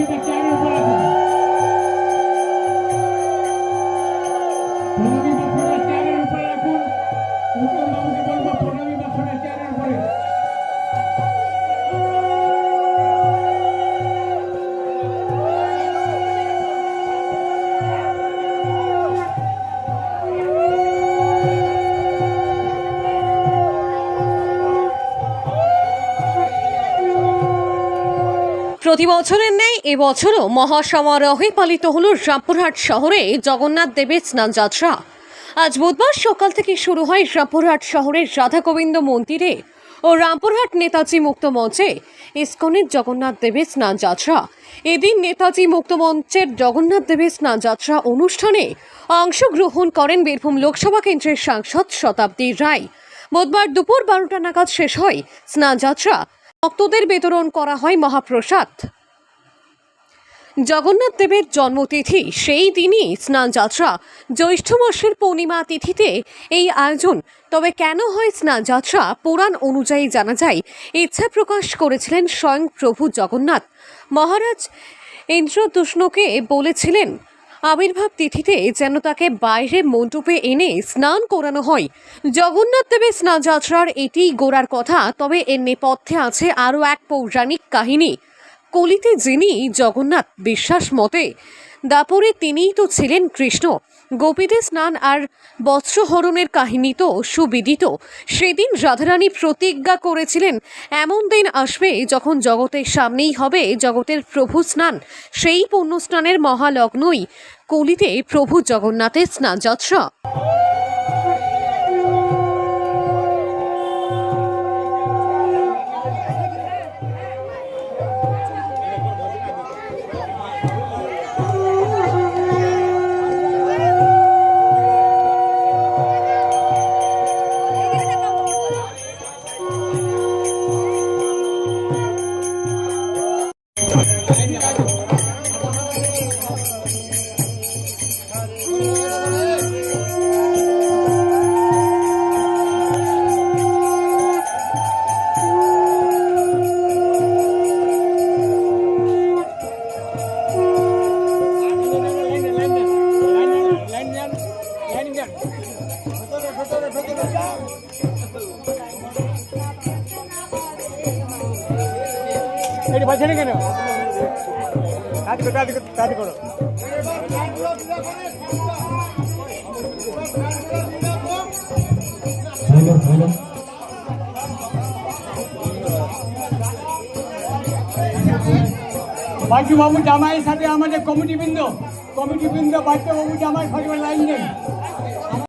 to the general প্রতি বছরের নেই এবছরও মহাসমারোহে পালিত হল রামপুরহাট শহরে জগন্নাথ দেবের স্নানযাত্রা আজ বুধবার সকাল থেকে শুরু হয় রামপুরহাট শহরের রাধা গোবিন্দ মন্দিরে ও রামপুরহাট নেতাজি মুক্ত মঞ্চে ইস্কনের জগন্নাথ দেবের স্নানযাত্রা এদিন নেতাজি মুক্ত মঞ্চের জগন্নাথ দেবের স্নানযাত্রা অনুষ্ঠানে অংশগ্রহণ করেন বীরভূম লোকসভা কেন্দ্রের সাংসদ শতাব্দী রায়। বুধবার দুপুর বারোটা নাগাদ শেষ হয় স্নানযাত্রা ভক্তদের বিতরণ করা হয় মহাপ্রসাদ। জগন্নাথ দেবের জন্মতিথি সেই দিনই স্নানযাত্রা। জ্যৈষ্ঠ মাসের পূর্ণিমা তিথিতে এই আয়োজন। তবে কেন হয় স্নানযাত্রা? পুরাণ অনুযায়ী জানা যায়, ইচ্ছা প্রকাশ করেছিলেন স্বয়ং প্রভু জগন্নাথ। মহারাজ ইন্দ্রদুষ্ণকে বলেছিলেন আবির্ভাব তিথিতে যেন তাকে বাইরে মণ্ডপে এনে স্নান করানো হয়। জগন্নাথ দেবের স্নানযাত্রার এটিই গোড়ার কথা, তবে এর নেপথ্যে আছে আরও এক পৌরাণিক কাহিনী। কলিতে যিনি জগন্নাথ বিশ্বাস মতে, দাপরে তিনিই তো ছিলেন কৃষ্ণ। গোপীদের স্নান আর বস্ত্রহরণের কাহিনী তো সুবিদিত। সেদিন রাধারানী প্রতিজ্ঞা করেছিলেন, এমন দিন আসবে যখন জগতের সামনেই হবে জগতের প্রভু স্নান। সেই পুণ্য স্নানের মহালগ্নই কলিতে প্রভু জগন্নাথের স্নানযাত্রা। এটি বাজছে না কেন? কাজ করো কাজ করো কাজ করো। বাবু জামাইয়ের সাথে আমাদের কমিটি বৃন্দ কমিটি বৃন্দ বাবু জামাই সঙ্গে লাইন নেই